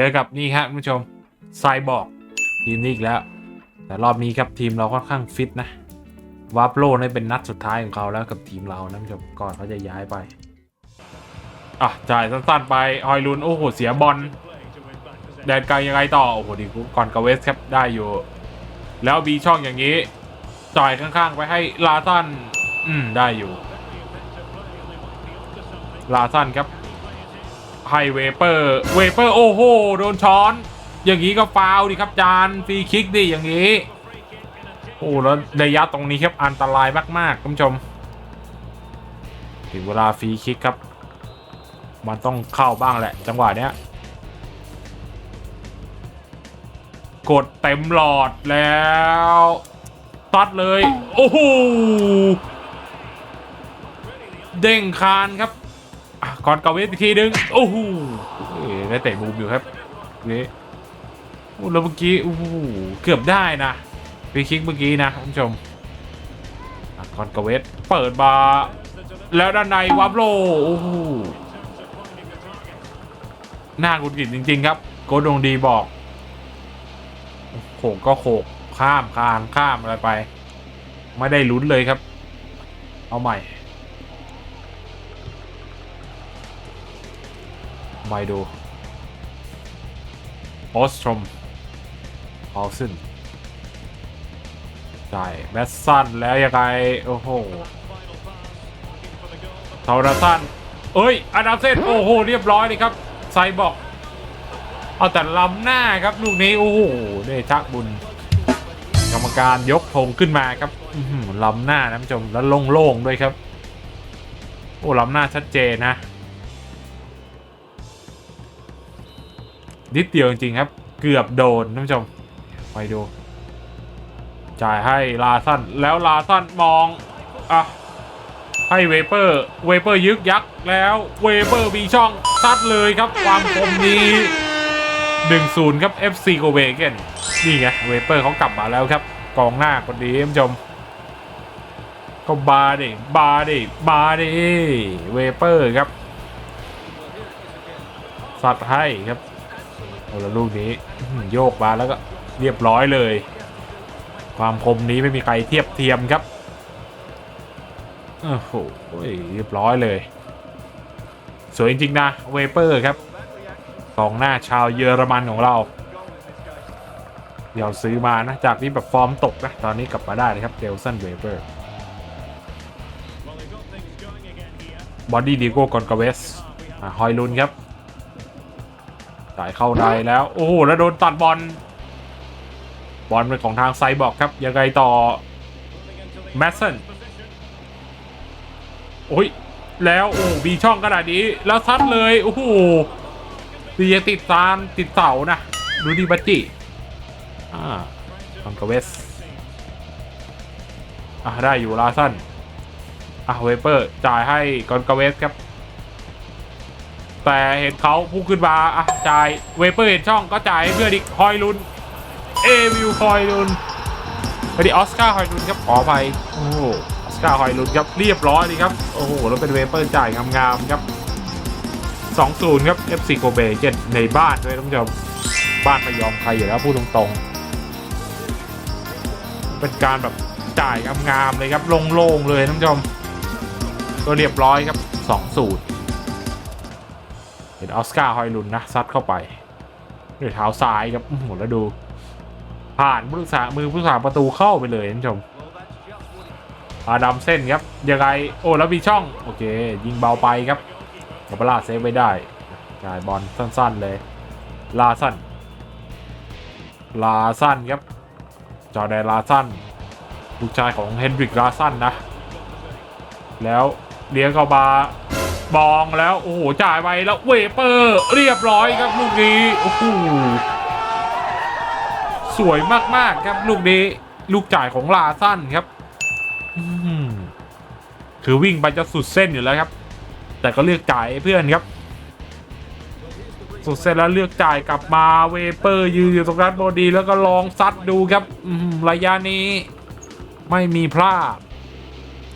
เจอกับนี่ครับคุณผู้ชมไซบอร์กทีมนี้อีกแล้ว แต่รอบนี้ครับทีมเราค่อนข้างฟิตนะวาร์ปโลนี่เป็นนัดสุดท้ายของเขาแล้วกับทีมเรานะคุณผู้ชมก่อนเขาจะย้ายไปอะจ่ายสั้นๆไปฮอยลุนโอ้โหเสียบอลแดนไกลยังไงต่อโอ้โหดีกูก่อนกับเวสครับได้อยู่ แล้วบีช่องอย่างนี้จ่ายข้างๆ ไปให้ลาซันอืมได้อยู่ลาซันครับ ให้เวเปอร์เวเปอร์โอ้โหโดนช้อน อย่างนี้ก็ฟาวดิครับจานฟรีคิกดิอย่างนี้โอ้แล้วระยะตรงนี้ครับอันตรายมากๆคุณผู้ชมถึงเวลาฟรีคิกครับ มันต้องเข้าบ้างแหละ จังหวะเนี้ยกดเต็มหลอดแล้วตัดเลย โอ้โหเด้งคานครับ อะก่อนเกาเวสอีกทีนึงโอ้โหเอ้ยได้เตะมุมอยู่ครับนี่แล้วเมื่อกี้โอ้โหเกือบได้นะฟรีคิกเมื่อกี้นะคุณผู้ชมอะก่อนเกาเวสเปิดมาแล้วด้านในวับโลโอ้โหน่ากุดกิดจริง ๆ ครับ โกดงดีบอกโขกก็โขกข้ามคานข้ามอะไรไป ไม่ได้ลุ้นเลยครับ เอาใหม่ ไปดูออสตรมพาวซึนใช่แมสซันแล้วยังไง โอ้โหเทาราซันเอ้ยอดัมเซนโอ้โห เรียบร้อยเลยครับ ไซบอก เอาแต่ล้ำหน้าครับ ลูกนี้ โอ้โหเดชะบุญ กรรมการยกธงขึ้นมาครับล้ำหน้านะผู้ชมแล้วโล่งๆด้วยครับ โอ้ล้ำหน้าชัดเจนนะ นิดเดียวจริงๆครับ เกือบโดนท่านผู้ชมไปดู จ่ายให้ลาสันแล้วลาสันมองอะให้เวเปอร์ เวเปอร์ยึกยักแล้วเวเปอร์มีช่องซัดเลยครับ ความคมนี้1-0 ครับ FC โกเวเกนนี่ไงเวเปอร์เขากลับมาแล้วครับ กองหน้าคนดีท่านผู้ชมก็บาดิบาดิบาดิเวเปอร์ครับ สัดให้ครับ โอ้แล้วลูกนี้โยกมาแล้วก็เรียบร้อยเลย ความคมนี้ไม่มีใครเทียบเทียมครับโอ้โหเรียบร้อยเลย สวยจริงๆนะเวเปอร์ครับกองหน้าชาวเยอรมันของเราเดี๋ยวซื้อมานะ จากที่แบบฟอร์มตกนะ ตอนนี้กลับมาได้เลยครับเดลสันเวเปอร์บอดี้ดีโก้กอนกาเวสฮอยลุนครับ จ่ายเข้าได้แล้ว โอ้โหแล้วโดนตัดบอลบอลเป็นของทางไซบอกครับ ยังไงต่อแมสเซนโอ้ย แล้วโอ้มีช่องขนาดนี้ แล้วซัดเลย โอ้โหดีติดซานติดเสานะ ดูดีบัจจิอ่าคอนกเวสอะได้อยู่ลาสันอะเวเปอร์ จ่ายให้กอนกาเวสครับ แต่เห็นเขาพุ่งขึ้นมาอะจ่ายเวเปอร์เห็นช่องก็จ่ายเพื่อนอีกคอยลุนเอวิวคอยลุนพอดีออสการ์คอยลุนครับขออภัยโอ้ออสการ์คอยลุนครับเรียบร้อยดีครับโอ้โหแล้วเป็นเวเปอร์จ่ายงามๆครับ2-0 ครับ FC โกเบเจ็ดในบ้านด้วยท่านผู้ชมบ้านไม่ยอมใครอยู่แล้วพูดตรงๆ เป็นการแบบจ่ายงามๆเลยครับโล่งๆเลยท่านผู้ชมก็เรียบร้อยครับ2-0 เห็นออสการ์ฮอยลุนนะซัดเข้าไปด้วยเท้าซ้ายครับโอ้โหแล้วดู ผ่านผู้รักษามือผู้รักษาประตูเข้าไปเลยท่านผู้ชมอาดัมเส้นครับยังไงโอ้แล้วมีช่อง โอเค ยิงเบาไปครับกัปลาเซฟไว้ได้จ่ายบอลสั้นๆเลย ลาสั้น ลาสั้นครับ จอแดนลาสั้น ลูกชายของเฮนดริกลาสั้นนะ แล้วเลี้ยงเข้ามา บองแล้วโอ้โหจ่ายไปแล้วเวเปอร์เรียบร้อยครับลูกนี้โอ้โหสวยมากๆครับลูกนี้ลูกจ่ายของลาสั้นครับคือวิ่งไปจะสุดเส้นอยู่แล้วครับ แต่ก็เลือกจ่ายเพื่อนครับ สุดเส้นแล้วเลือกจ่ายกลับมาเวเปอร์ยืนอยู่ตรงนั้นพอดีแล้วก็ลองซัดดูครับระยะนี้ ไม่มีพลาด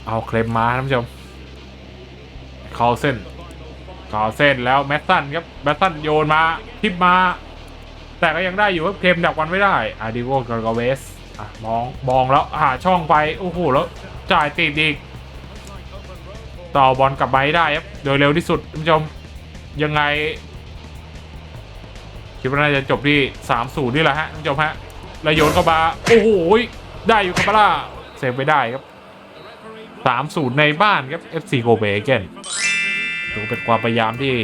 เอาเคลมมาท่านผู้ชม คาเส้นคาเส้นแล้วแมสซันครับแมสซันโยนมาทิปมา แต่ก็ยังได้อยู่ว่าเทมดักวันไม่ได้อาดิโกกรกเวสอะมองมองแล้วหาช่องไปโอ้โหแล้วจ่ายติดอีกต่อบอลกลับมาให้ได้ครับโดยเร็วที่สุดท่านผู้ชมยังไงคิดว่าน่าจะจบที่3 0นี่แหละฮะท่านผู้ชมฮะแล้วโยนเข้ามาโอ้โหได้อยู่ครับปาร่าเซฟไปได้ครับ 3 0ในบ้านครับ FC โกเบเกนถือเป็นความพยายามที่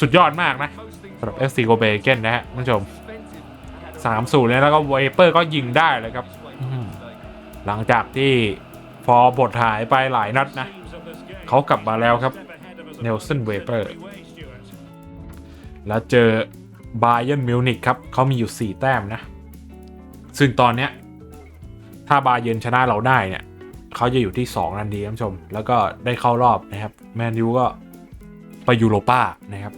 สุดยอดมากนะสำหรับ FC โกเบเกนนะฮะท่านผู้ชม3 0เนี่ยแล้วก็เวเปอร์ก็ยิงได้เลยครับ หลังจากที่พอบทหายไปหลายนัดนะ เขากลับมาแล้วครับเนลสันเวเปอร์แล้วเจอบาเ e ร์นมิวนิกครับเขามีอยู่ 4 แต้มนะ ซึ่งตอนเนี้ย ถ้าบาเยนชนะเราได้เนี่ย เขาจะอยู่ที่2นันดีท่านผู้ชม แล้วก็ได้เข้ารอบนะครับแมนยูก็ไปยูโรป้านะครับ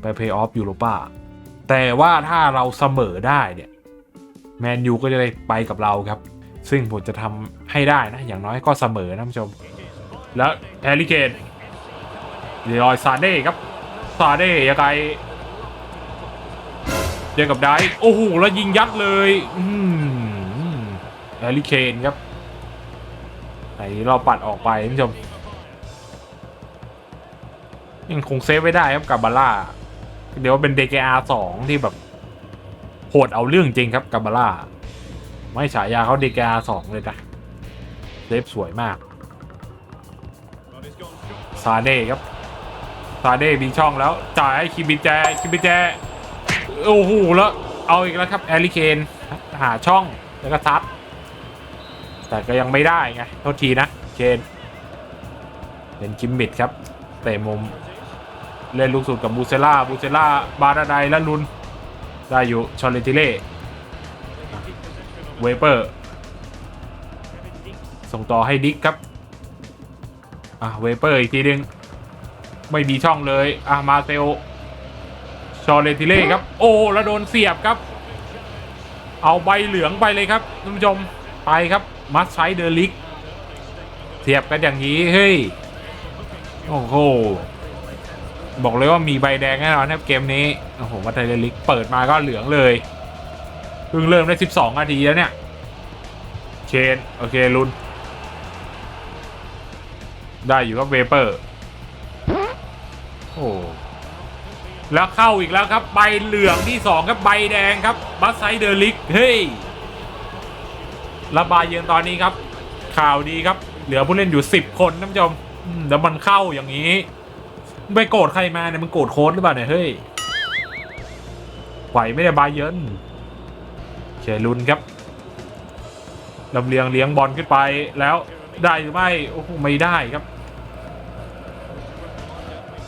ไปเพย์ออฟยูโรป้าแต่ว่าถ้าเราเสมอได้เนี่ยแมนยูก็จะได้ไปกับเราครับ ซึ่งผมจะทำให้ได้นะ อย่างน้อยก็เสมอนะท่านผู้ชม แล้วแฮร์รี่เคนเดรอยซาเน่ครับซาเน่ยังไงเจอกับไดโอ้โหแล้วยิงยัดเลยอืมแฮร์รี่เคนครับ ไหนเราปัดออกไปท่านผู้ชมยังคงเซฟไว้ได้ครับกับบาร่าเดี๋ยวเป็น DKR 2 ที่แบบโหดเอาเรื่องจริงครับกับบาร่าไม่ฉายาเขา DKR 2 เลยนะเซฟสวยมากซาเน่ครับซาเน่มีช่องแล้ว จ่ายคิบิแจคิบิแจโอ้โหแล้วเอาอีกแล้วครับแอริเคนหาช่องแล้วก็ทัด แต่ก็ยังไม่ได้ไงโทษทีนะเคนเป็นคิมมิดครับเตะมุม เล่นลูกสุดกับบูเซล่าบูเซล่าบาราไดและลุน ได้อยู่ชอลเลติเล่เวเปอร์ ส่งต่อให้ดิกครับ อะเวเปอร์อีกทีหนึง ไม่มีช่องเลย อะมาเซลชอเลติเล่ครับ โอ้แล้วโดนเสียบครับ เอาใบเหลืองไปเลยครับท่านผู้ชมไปครับ มัสไซเดอร์ลิกเสียบกันอย่างนี้ เฮ้ย โอ้โห บอกเลยว่ามีใบแดงแน่นอนครับเกมนี้ โอ้โหมัสไซเดอร์ลิกเปิดมาก็เหลืองเลยเพิ่งเริ่มได้ 12 นาทีแล้วเนี่ย เชน โอเคลุน ได้อยู่ครับเวเปอร์ โอ้แล้วเข้าอีกแล้วครับ ใบเหลืองที่ 2 ครับ ใบแดงครับบัสไซเดอร์ลิก เฮ้ย ระบายเยือนตอนนี้ครับ ข่าวดีครับ เหลือผู้เล่นอยู่ 10 คนท่านผู้ชมแล้วมันเข้าอย่างนี้ไปโกรธใครมาเนี่ยมึงโกรธโค้ดหรือเปล่าเนี่ยเฮ้ยไหวไม่ได้บายเยินเชลุนครับลำเลียงเลี้ยงบอลขึ้นไปแล้วได้หรือไม่โอ้โหไม่ได้ครับ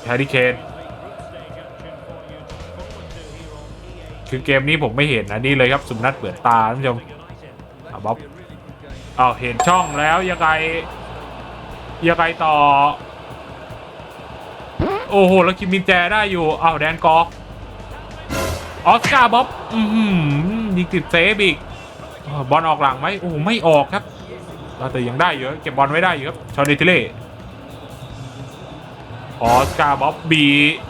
แฮร์รี่เคนคือเกมนี้ผมไม่เห็นนะนี่เลยครับสุนัดเปิดตาท่านผู้ชมอะบ๊อบ เอาวเห็นช่องแล้วยังไงยังไงต่อ โอ้โห แล้วคิมมินแจได้อยู่อ้าวแดนกอกออสการ์บ๊อบอือหือยิงติดเซฟอีกบอลออกหลังไหมโอ้ไม่ออกครับเราแต่ยังได้อยู่เก็บบอลไว้ได้อยู่ครับชอเดติเล่ออสการ์บ๊อบบี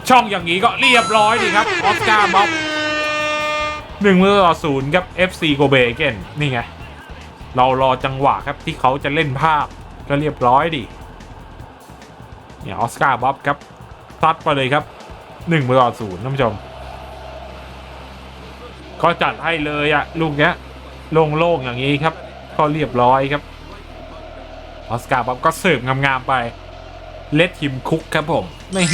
ช่องอย่างนี้ก็เรียบร้อยดีครับออสการ์บ๊อบหนึ่งต่อศูนย์ครับ FC โกเบเกนนี่ไง เรารอจังหวะครับที่เขาจะเล่นภาพก็เรียบร้อยดิเนี่ยออสการ์บ๊อบครับซัดไปเลยครับหนึ่งต่อศูนย์ท่านผู้ชม ก็จัดให้เลยอะลูกเนี้ยโล่งๆอย่างนี้ครับ ก็เรียบร้อยครับออสการ์บ๊อบก็เสิร์ฟงามๆไปเลดทิมคุกครับผมนี่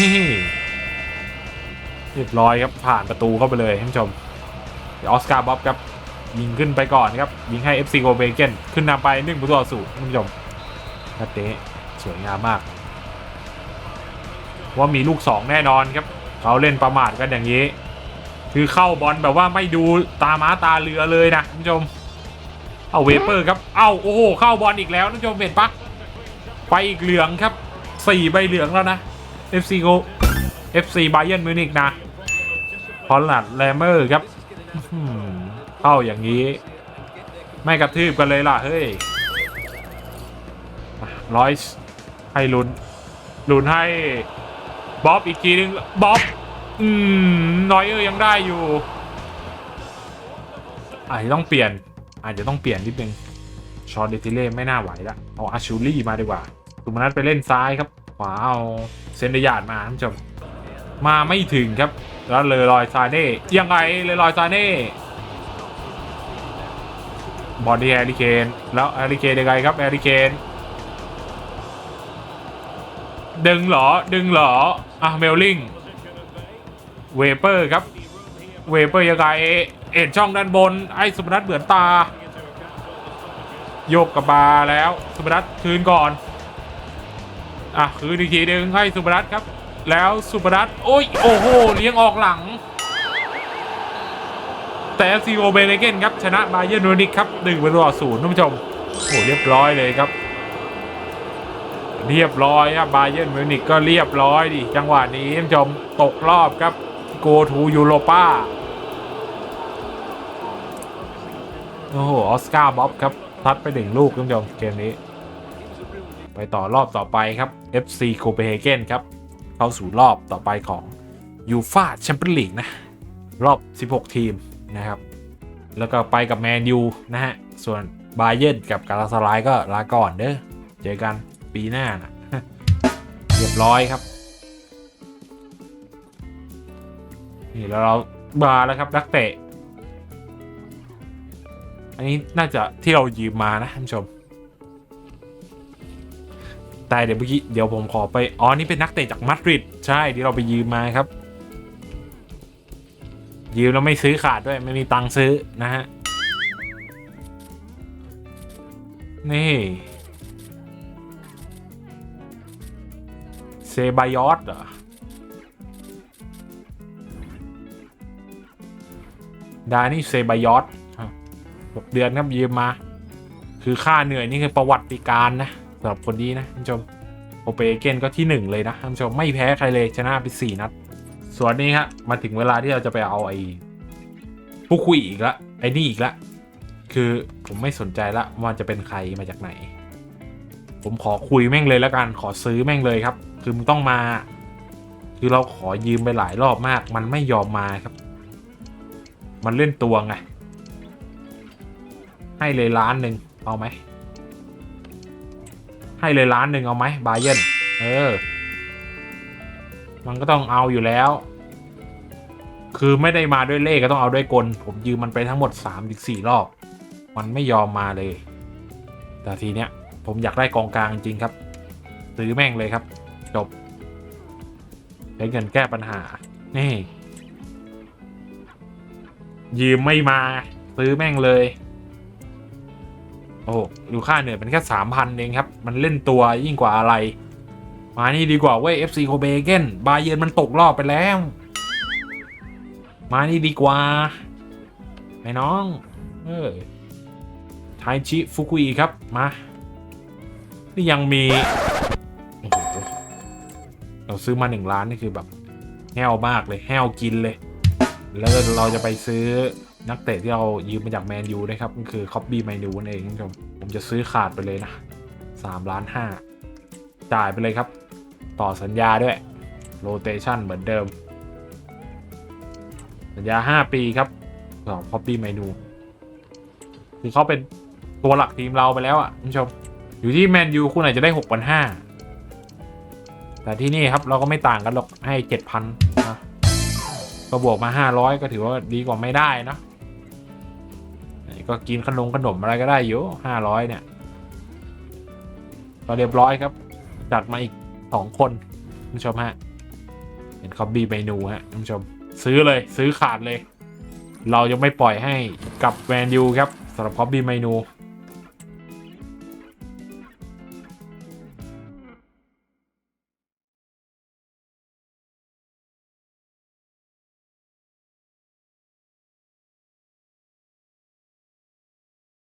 เรียบร้อยครับผ่านประตูเข้าไปเลยท่านผู้ชมออสการ์บ๊อบครับ ยิงขึ้นไปก่อนครับยิงให้ FC โกเบเกนขึ้นนำไป1ประตูต่อศูนย์ท่านผู้ชมนัดเตะสวยงามมาก ว่ามีลูก 2 แน่นอนครับเขาเล่นประมาทกันอย่างนี้ คือเข้าบอลแบบว่าไม่ดูตาม้าตาเรือเลยนะท่านผู้ชม เอาเวเปอร์ครับ เอาโอ้โหเข้าบอลอีกแล้วท่านผู้ชมเห็นปะไปอีกเหลืองครับสี่ใบเหลืองแล้วนะ FC โก FC บาเย r n m มิวนิกนะพอลลัดแลเมอร์ครับ อื้อหือเข้าอย่างนี้ ไม่กระทืบกันเลยล่ะ เฮ้ยร้อยให้ลุนลุนให้บ๊อบอีกทีนึงบ๊อบอืมนอยเออยังได้อยู่อาจจะต้องเปลี่ยน อาจจะต้องเปลี่ยนนิดนึงชอตเดติเล่ไม่น่าไหวละเอาอาชูลี่มาดีกว่าสุมานัทไปเล่นซ้ายครับ ขวาเอาเซนเดยาดมาท่านผู้ชมมาไม่ถึงครับ แล้วเลยลอยซาเน่ยังไงเลยลอยซาเน่ บอลที่แฮร์รี่เคนแล้วแฮร์รี่เคนยังไงครับแฮร์รี่เคนดึงหรอดึงหรออะเมลลิงเวเปอร์ครับเวเปอร์ยังไงเอ็นช่องด้านบน ไอ้สุพนัทเหมือนตา โยกกับบาแล้วสุพนัทคืนก่อน อะคืนอีกทีหนึ่งให้สุพนัทครับ แล้วสุพนัทโอ้ยโอ้โหเลี้ยงออกหลัง แต่ซีโอเบเนเกนครับ ชนะบาเยอร์นมิวนิกครับหนึ่งประตูต่อศูนย์ท่านผู้ชมโอ้โหเรียบร้อยเลยครับ เรียบร้อยครับบาเยอร์นมิวนิกก็เรียบร้อยดิจังหวะนี้ท่านผู้ชมตกรอบครับ go to Europa โอ้โหออสการ์บ๊อบครับทัดไปหนึ่งลูกท่านผู้ชมเกมนี้ ไปต่อรอบต่อไปครับ FC โคเปนเฮเกนครับ เข้าสู่รอบต่อไปของยูฟาแชมเปี้ยนลีกนะ รอบ 16 ทีม นะครับ แล้วก็ไปกับแมนยูนะฮะ ส่วนบาเย r n กับกาลาสลายก็ลาก่อนเด้อ เจอกันปีหน้านะเรียบร้อยครับ นี่แล้วเราบาแล้วครับนักเตะ อันนี้น่าจะที่เรายืมมานะท่านผู้ชมแต่เดี๋ยวเมื่อกี้เดี๋ยวผมขอไป อ๋อ นี่เป็นนักเตะจากมาดริด ใช่ที่เราไปยืมมาครับ ยืมแล้วไม่ซื้อขาดด้วย ไม่มีตังค์ซื้อนะฮะ นี่ เซบายอสเหรอ ดานี่เซบายอสหกเดือนครับยืมมา คือค่าเหนื่อยนี่คือประวัติการนะสำหรับคนนี้นะท่านผู้ชม โอเปเกนก็ที่หนึ่งเลยนะท่านผู้ชมไม่แพ้ใครเลยชนะไปสี่นัด ส่วนนี้ฮะมาถึงเวลาที่เราจะไปเอาไอ้ผู้คุยอีกละไอ้นี่อีกละคือผมไม่สนใจละว่าจะเป็นใครมาจากไหน ผมขอคุยแม่งเลยแล้วกันขอซื้อแม่งเลยครับ คือมันต้องมา คือเราขอยืมไปหลายรอบมาก มันไม่ยอมมาครับ มันเล่นตัวไงให้เลยล้านหนึ่งเอาไหมให้เลยล้านหนึ่งเอาไหมบาเยนเออ มันก็ต้องเอาอยู่แล้ว คือไม่ได้มาด้วยเลขก็ต้องเอาด้วยกล ผมยืมมันไปทั้งหมด3ามถึงสรอบ มันไม่ยอมมาเลย แต่ทีเนี้ยผมอยากได้กองกลางจริงครับ ซื้อแม่งเลยครับ จบใช้เงินแก้ปัญหา นี่ ยืมไม่มา ซื้อแม่งเลย โอ้ดูค่าเหนื่อยเป็นแค่สามพันเองครับ มันเล่นตัวยิ่งกว่าอะไร มานี่ดีกว่าเว้ย FC โคเบเกนบาเยนมันตกรอบไปแล้ว มานี่ดีกว่าไอ้น้อง เออไทชิฟุกุอิครับ มา นี่ยังมี เราซื้อมาหนึ่งล้านนี่คือแบบแห้วมากเลย แห้วกินเลย แล้วเราจะไปซื้อนักเตะที่เรายืมมาจากแมนยูนะครับ ก็คือคอบบี้แมนยูนั่นเองคุณผู้ชมผมจะซื้อขาดไปเลยนะสามล้านห้าจ่ายไปเลยครับ ต่อสัญญาด้วยโรเตชันเหมือนเดิม สัญญาห้าปีครับของคอบบี้แมนูคือเขาเป็นตัวหลักทีมเราไปแล้วอะคุณผู้ชม อยู่ที่แมนยูคุณอาจจะได้หกพันห้าแต่ที่นี่ครับเราก็ไม่ต่างกันหรอกให้เจ็ดพันนะก็บวกมาห้าร้อยก็ถือว่าดีกว่าไม่ได้เนะก็กินขนมขนมอะไรก็ได้อยู่ห้าร้อยเนี่ย ก็เรียบร้อยครับ จัดมาอีก สองคนคุณผู้ชมฮะเห็นคอบบี้เมนูฮะคุณผู้ชมซื้อเลยซื้อขาดเลย เรายังไม่ปล่อยให้กับแมนยูครับสำหรับคอบบี้เมนู